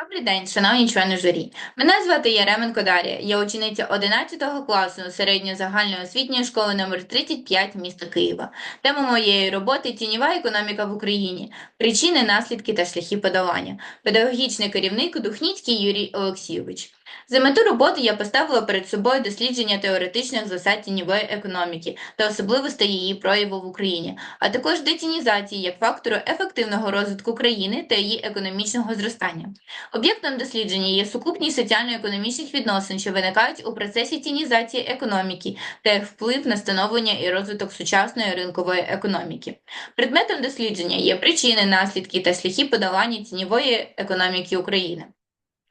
Добрий день, шановні члени журі. Мене звати Яременко Дарія. Я учениця 11 класу середньої загальноосвітньої школи номер 35 міста Києва. Тема моєї роботи тіньова економіка в Україні, причини, наслідки та шляхи подолання. Педагогічний керівник Духніцький Юрій Олексійович. За мету роботи я поставила перед собою дослідження теоретичних засад тіньової економіки та особливостей її прояву в Україні, а також детінізації як фактору ефективного розвитку країни та її економічного зростання. Об'єктом дослідження є сукупність соціально-економічних відносин, що виникають у процесі тінізації економіки та їх вплив на становлення і розвиток сучасної ринкової економіки. Предметом дослідження є причини, наслідки та шляхи подолання тіньової економіки України.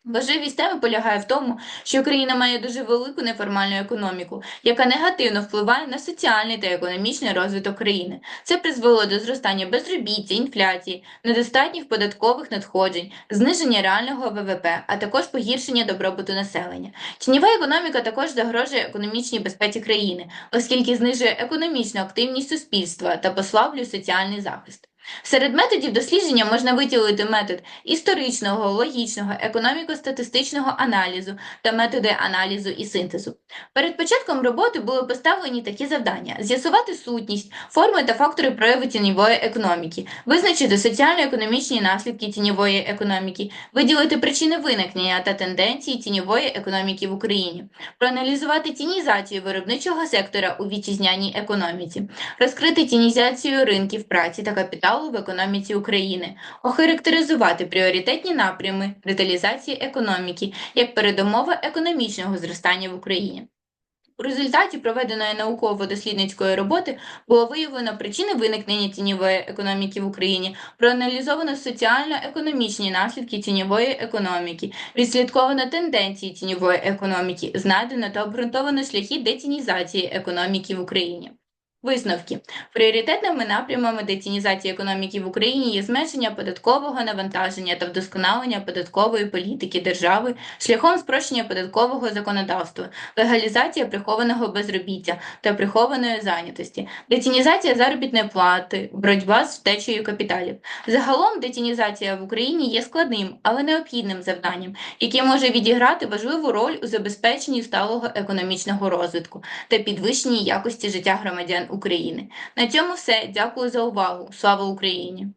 Важливість теми полягає в тому, що Україна має дуже велику неформальну економіку, яка негативно впливає на соціальний та економічний розвиток країни. Це призвело до зростання безробіття, інфляції, недостатніх податкових надходжень, зниження реального ВВП, а також погіршення добробуту населення. Тіньова економіка також загрожує економічній безпеці країни, оскільки знижує економічну активність суспільства та послаблює соціальний захист. Серед методів дослідження можна виділити метод історичного, логічного, економіко-статистичного аналізу та методи аналізу і синтезу. Перед початком роботи були поставлені такі завдання: з'ясувати сутність, форми та фактори прояву тіньової економіки, визначити соціально-економічні наслідки тіньової економіки, виділити причини виникнення та тенденції тіньової економіки в Україні, проаналізувати тінізацію виробничого сектора у вітчизняній економіці, розкрити тінізацію ринків праці та капіталу в економіці України, охарактеризувати пріоритетні напрями деталізації економіки як передумова економічного зростання в Україні. У результаті проведеної науково-дослідницької роботи було виявлено причини виникнення тіньової економіки в Україні, проаналізовано соціально-економічні наслідки тіньової економіки, відслідковано тенденції тіньової економіки, знайдено та обґрунтовано шляхи детінізації економіки в Україні. Висновки пріоритетними напрямами детінізації економіки в Україні є зменшення податкового навантаження та вдосконалення податкової політики держави шляхом спрощення податкового законодавства, легалізація прихованого безробіття та прихованої зайнятості, детінізація заробітної плати, боротьба з втечею капіталів. Загалом детінізація в Україні є складним, але необхідним завданням, яке може відіграти важливу роль у забезпеченні сталого економічного розвитку та підвищенні якості життя громадян України. На цьому все. Дякую за увагу. Слава Україні!